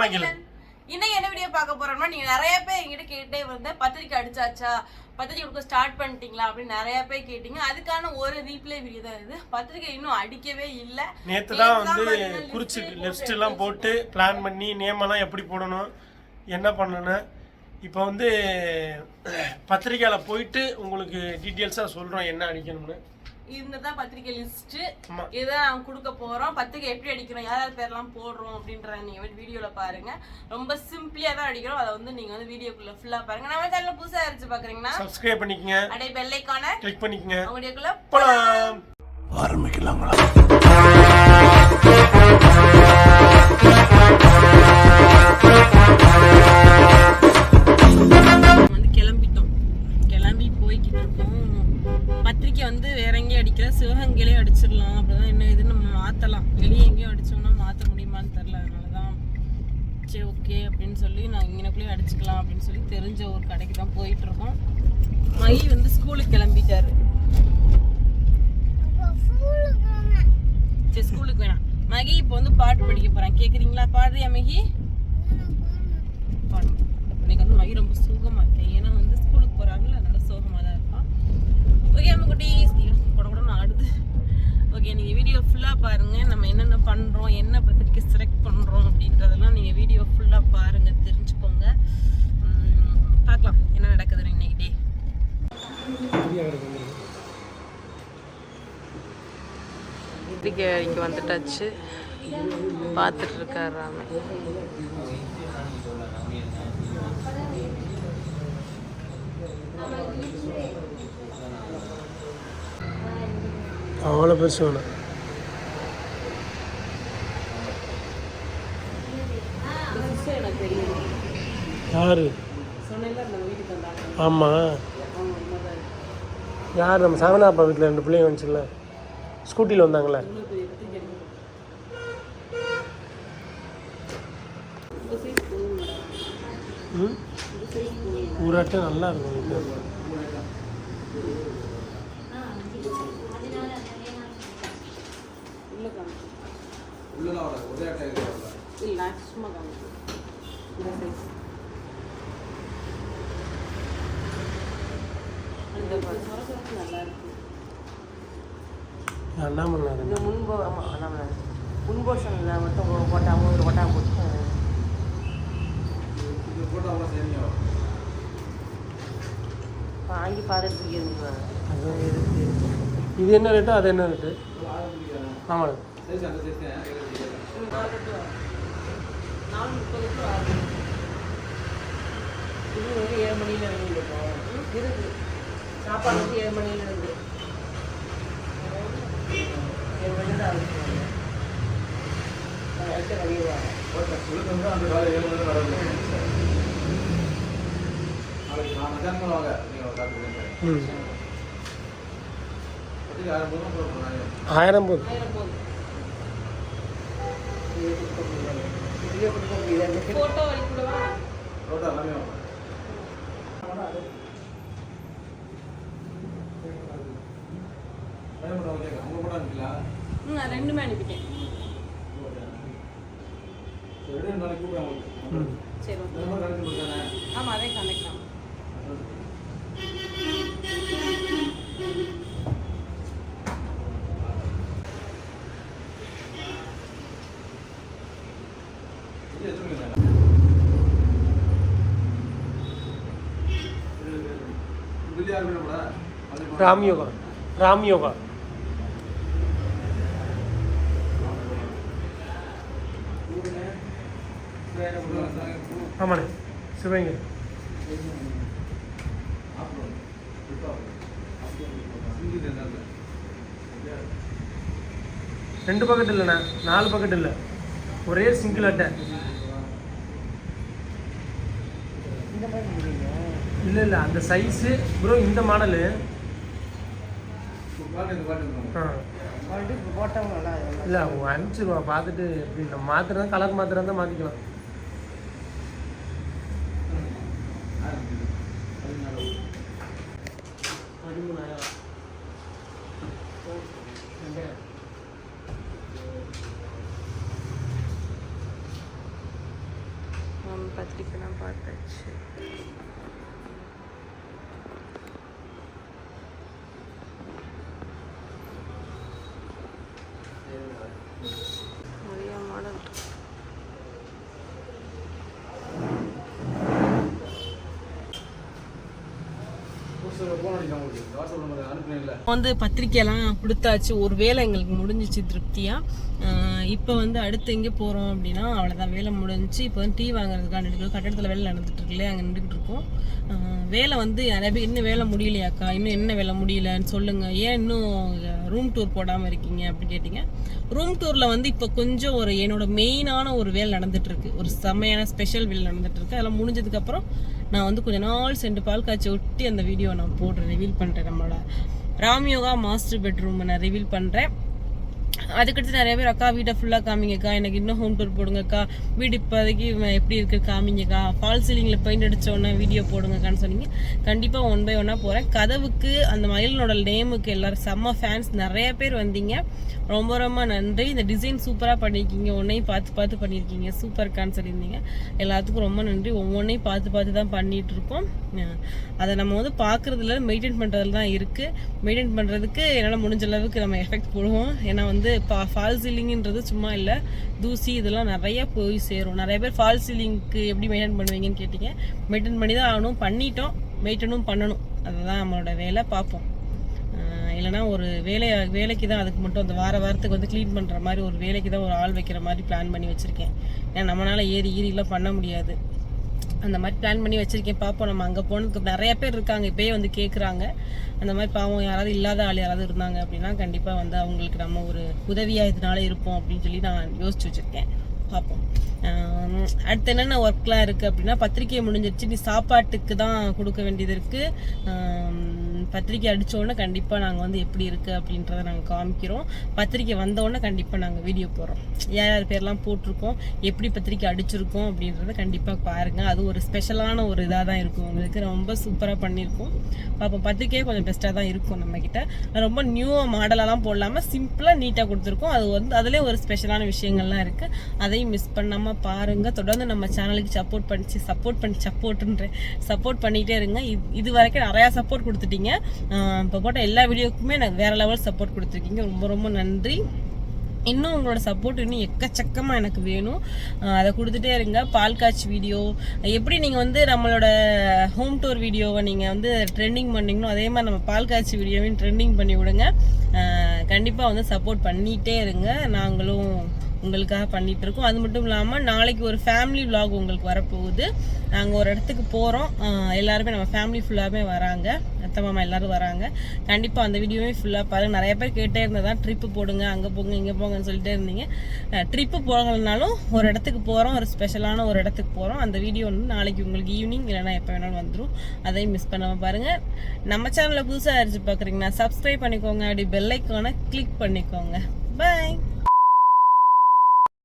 மகிழன் இன்னைக்கு என்ன வீடியோ பார்க்க போறோம்னா நீங்க நிறைய பேர் என்கிட்ட கேட்டே வந்து பத்திரிக்கை அடிச்சாச்சா? பத்திரிக்கை கொடுக்க ஸ்டார்ட் பண்ணிட்டீங்களா அப்படின்னு நிறைய பேர் கேட்டீங்க. அதுக்கான ஒரு ரீப்ளே வீடியோ தான் இது. பத்திரிக்கை இன்னும் அடிக்கவே இல்ல. நேற்று தான் வந்து குறிச்சு லிஸ்ட் எல்லாம் போட்டு பிளான் பண்ணி நேமெல்லாம் எப்படி போடணும் என்ன பண்ணணும் இப்போ வந்து பத்திரிக்கையில் போயிட்டு உங்களுக்கு டீட்டெயில்ஸாக சொல்கிறோம் என்ன அடிக்கணும்னு. இதுதான் பத்திரிக்கை லிஸ்ட். ஆமா. இதான் நாங்க கொடுக்க போறோம்? பத்திரிக்கை எப்படி அடிக்கிறோம் யார் யார் பேர்லாம் போடுறோம் அப்படின்றத நீங்க வந்து வீடியோல பாருங்க. ரொம்ப சிம்பிளியா தான் அடிக்கிறோம். அதை வந்து நீங்க வந்து வீடியோக்குள்ள ஃபுல்லா பாருங்க. நம்ம சேனல்ல புதுசா அடிச்சு பாக்குறீங்கன்னா சப்ஸ்கிரைப் பண்ணிக்கங்க. அடைய பெல்லைக்கான கிளிக் பண்ணிக்கங்க. வீடியோக்குள்ள போலாம். தெரிஞ்ச ஒரு கடைக்கு தான் போயிட்டு இருக்கோம் மகி வந்து ஸ்கூலுக்கு கிளம்பிட்டாரு. சரி ஸ்கூலுக்கு வேணாம். மகி இப்போ வந்து பாட்டு படிக்க போறேன். கேக்குறீங்களா பாடுறியா மகி? பாடணும் இன்னைக்கு வந்து மகி ரொம்ப சோகமா இருக்கேன் ஏன்னா வந்து ஸ்கூலுக்கு போறாங்கல்ல அதனால சோகமா தான் இருப்பான் ஓகே அம்மா குட்டி. கூட கூட ஆடுது. ஓகே நீங்கள் வீடியோ ஃபுல்லாக பாருங்கள் நம்ம என்னென்ன பண்ணுறோம் என்ன பத்திரிக்கை செலக்ட் பண்ணுறோம் அப்படின்றதெல்லாம் நீங்கள் வீடியோ ஃபுல்லாக பாருங்கள் தெரிஞ்சுக்கோங்க. பார்க்கலாம். என்ன நடக்குதுன்னு இன்னைக்கு டே. பத்திரிக்கை அடிக்க வந்துட்டாச்சு. பார்த்துட்டு இருக்காரு ராம. அவ்வளோ பெருசு வேணும் யாரு? ஆமாம் யார் நம்ம சவனாப்பா வீட்டில் ரெண்டு பிள்ளைங்க வந்துச்சுல்ல? ஸ்கூட்டியில் வந்தாங்களே. ஊராட்டே நல்லா இருக்கும் காமிச்சு இல்லை நான் சும்மா காமிச்சு இந்த சைஸ் அந்த சொரசொரப்பு நல்லா இருக்கு அண்ணாமலை இந்த முன்போ ஆமாம் நம்ம முன்போஷனில் மட்டும் ஒரு கொட்டா ஒரு கொட்டா போட்டு வாங்கி பார்த்துட்டு. இது என்ன ரேட்டு அது என்ன ரேட்டு ஆமாம். இது வந்து ஏழு மணியில் இருக்கு. சாப்பாடு வந்து ஏழு மணியில் இருந்து ஏழு மணி தான் இருக்கும் அடுத்த கழிவாங்க ம் ஆயிரம் போதும் ஆயிரம் போதும் இது கொடுக்க முடியாது இதுவே கொடுக்க முடியாது ஃபோட்டோ அனுப்பிவிடவா ம் நான் ரெண்டுமே அனுப்பிட்டேன். சரி ஆமாம் அதே கனெக்ட் ஆகும் ராம் யோகா ராம் யோகா ஆமாண்ணே. சிவங்க ரெண்டு பக்கெட் இல்லைண்ணா. நாலு பக்கெட் இல்லை. ஒரே சிங்கிள் அட்டை. இல்லை இல்லை. அந்த சைஸு ப்ரோ இந்த மாடலு. இல்லை அனுப்பிச்சிருவா பார்த்துட்டு எப்படி நம்ம மாத்திரம் கலர் மாத்திரம் தான் மாற்றிக்கலாம் பத்திரிக்கைலாம் பார்த்தாச்சு நிறைய மாடல் இருக்கு வந்து பத்திரிக்கையெல்லாம் கொடுத்தாச்சு. ஒரு வேலை எங்களுக்கு முடிஞ்சிச்சு திருப்தியா? இப்போ வந்து அடுத்து எங்கே போகிறோம் அப்படின்னா அவ்வளோதான் வேலை முடிஞ்சு இப்போ வந்து டீ வாங்குறதுக்காக நின்றுக்கோ கட்டடத்தில் வேலை நடந்துட்டு இருக்குல்ல அங்கே நின்றுட்டு இருக்கோம். வேலை வந்து நிறைய பேர் இன்னும் வேலை முடியலையாக்கா? இன்னும் என்ன வேலை முடியலன்னு சொல்லுங்கள் ஏன் இன்னும் ரூம் டூர் போடாமல் இருக்கீங்க அப்படின்னு கேட்டிங்க. ரூம் டூரில் வந்து இப்போ கொஞ்சம் ஒரு என்னோட மெயினான ஒரு வேலை நடந்துட்டுருக்கு ஒரு செம்மையான ஸ்பெஷல் வேலை நடந்துட்டுருக்கு அதெல்லாம் முடிஞ்சதுக்கப்புறம் நான் வந்து கொஞ்ச நாள் சென்று பால் காய்ச்சி ஒட்டி அந்த வீடியோ நான் போடுறேன் ரிவீல் பண்ணுறேன் நம்மளோட ராம்யோகா மாஸ்டர் பெட்ரூம் நான் ரிவீல் பண்ணுறேன் அதுக்கடுத்து நிறைய பேர் அக்கா வீட்டை ஃபுல்லாக காமிங்கக்கா. எனக்கு இன்னும் ஹோம் டூர் போடுங்கக்கா. வீடு இப்போதைக்கு எப்படி இருக்கு காமிங்கக்கா. ஃபால் சீலிங்கில் பெயிண்ட் அடிச்ச வீடியோ போடுங்கக்கான்னு சொன்னீங்க. கண்டிப்பாக ஒன் பை ஒன்னாக போகிறேன் கதவுக்கு அந்த மயிலனோட நேமுக்கு எல்லோரும் செம்ம ஃபேன்ஸ் நிறைய பேர் வந்தீங்க. ரொம்ப ரொம்ப நன்றி. இந்த டிசைன் சூப்பராக பண்ணியிருக்கீங்க ஒன்றையும் பார்த்து பார்த்து பண்ணியிருக்கீங்க சூப்பர்க்கான்னு சொல்லியிருந்தீங்க. எல்லாத்துக்கும் ரொம்ப நன்றி. ஒவ்வொன்றையும் பார்த்து பார்த்து தான் பண்ணிட்டு இருக்கோம் அதை நம்ம வந்து பார்க்குறதுல மெயின்டைன் பண்ணுறதுல தான் இருக்குது மெயின்டைன் பண்ணுறதுக்கு என்னால் முடிஞ்ச அளவுக்கு நம்ம எஃபெக்ட் போடுவோம். ஏன்னா வந்து ஃபால் சீலிங்ன்றது சும்மா இல்லை. தூசி இதெல்லாம் நிறைய போய் சேரும். நிறைய பேர் ஃபால் சீலிங்க்கு எப்படி மெயின்டைன் பண்ணுவீங்கன்னு கேட்டிங்க. மெயின்டைன் பண்ணி தான் ஆகணும். பண்ணிட்டோம். மெயின்டனும் பண்ணணும். அதுதான் நம்மளோட வேலை. பார்ப்போம். இல்லைனா இல்லைன்னா ஒரு வேலை வேலைக்கு தான் அதுக்கு மட்டும் அந்த வார வாரத்துக்கு வந்து க்ளீன் பண்ணுற மாதிரி ஒரு வேலைக்கு தான் ஒரு ஆள் வைக்கிற மாதிரி பிளான் பண்ணி வச்சுருக்கேன். ஏன்னா நம்மளால் ஏறி ஈரிலாம் பண்ண முடியாது. அந்த மாதிரி பிளான் பண்ணி வச்சுருக்கேன். பார்ப்போம் நம்ம அங்கே போனதுக்கு நிறைய பேர் இருக்காங்க. இப்போயே வந்து கேட்குறாங்க அந்த மாதிரி பாவம் யாராவது இல்லாத ஆள் யாராவது இருந்தாங்க அப்படின்னா கண்டிப்பாக வந்து அவங்களுக்கு நம்ம ஒரு உதவியாக இதனால இருப்போம் அப்படின்னு சொல்லி நான் யோசிச்சு வச்சுருக்கேன். பார்ப்போம் அடுத்து என்னென்ன ஒர்க்லாம் இருக்குது அப்படின்னா பத்திரிக்கை முடிஞ்சிருச்சு. நீ சாப்பாட்டுக்கு தான் கொடுக்க வேண்டியது இருக்குது பத்திரிக்கை அடித்தோடனே கண்டிப்பாக நாங்கள் வந்து எப்படி இருக்குது அப்படின்றத நாங்கள் காமிக்கிறோம். பத்திரிக்கை வந்தோடனே கண்டிப்பாக நாங்கள் வீடியோ போடுறோம். யார் யார் பேர்லாம் போட்டிருக்கோம் எப்படி பத்திரிக்கை அடிச்சிருக்கோம் அப்படின்றத கண்டிப்பாக பாருங்கள் அது ஒரு ஸ்பெஷலான ஒரு இதாக தான் இருக்கும். உங்களுக்கு ரொம்ப சூப்பராக பண்ணியிருக்கோம். பார்ப்போம் பத்திரிக்கையே கொஞ்சம் பெஸ்ட்டாக தான் இருக்கும் நம்மக்கிட்ட ரொம்ப நியூ மாடலெல்லாம் போடலாமல் சிம்பிளாக நீட்டாக கொடுத்துருக்கோம். அது வந்து அதிலே ஒரு ஸ்பெஷலான விஷயங்கள்லாம் இருக்குது அதையும் மிஸ் பண்ணாமல் பாருங்கள் தொடர்ந்து நம்ம சேனலுக்கு சப்போர்ட் பண்ணிச்சு சப்போர்ட் பண்ணி சப்போர்ட்டுன்ற சப்போர்ட் பண்ணிகிட்டே இருங்க. இது இது வரைக்கும் நிறையா சப்போர்ட் கொடுத்துட்டீங்க. இப்போ போட்ட எல்லா வீடியோக்குமே எனக்கு வேறு லெவல் சப்போர்ட் கொடுத்துருக்கீங்க. ரொம்ப ரொம்ப நன்றி. இன்னும் உங்களோட சப்போர்ட் இன்னும் எக்கச்சக்கமாக எனக்கு வேணும். அதை கொடுத்துட்டே இருங்க. பால் காய்ச்சி வீடியோ எப்படி நீங்கள் வந்து நம்மளோட ஹோம் டூர் வீடியோவை நீங்கள் வந்து ட்ரெண்டிங் பண்ணிங்கனோ அதே மாதிரி நம்ம பால் காய்ச்சி வீடியோவையும் ட்ரெண்டிங் பண்ணி விடுங்க. கண்டிப்பாக வந்து சப்போர்ட் பண்ணிகிட்டே இருங்க. நாங்களும் உங்களுக்காக பண்ணிட்டு இருக்கோம் அது மட்டும் இல்லாமல் நாளைக்கு ஒரு ஃபேமிலி விலாக் உங்களுக்கு வரப்போகுது. நாங்கள் ஒரு இடத்துக்கு போகிறோம் எல்லாருமே நம்ம ஃபேமிலி ஃபுல்லாகவே வராங்க. அத்தை மாமா எல்லோரும் வராங்க. கண்டிப்பாக அந்த வீடியோவே ஃபுல்லாக பாருங்கள் நிறைய பேர் கேட்டே இருந்ததா ட்ரிப்பு போடுங்க அங்கே போங்க இங்கே போங்கன்னு சொல்லிட்டே இருந்தீங்க. ட்ரிப்பு போகலனாலும் ஒரு இடத்துக்கு போகிறோம் ஒரு ஸ்பெஷலான ஒரு இடத்துக்கு போகிறோம் அந்த வீடியோ வந்து நாளைக்கு உங்களுக்கு ஈவினிங் இல்லைனா எப்போ வேணாலும் வந்துடும் அதையும் மிஸ் பண்ணாமல் பாருங்கள் நம்ம சேனலில் புதுசாக அரிச்சு பார்க்குறீங்கன்னா சப்ஸ்கிரைப் பண்ணிக்கோங்க. அப்படி பெல்லைக்கான கிளிக் பண்ணிக்கோங்க. பாய்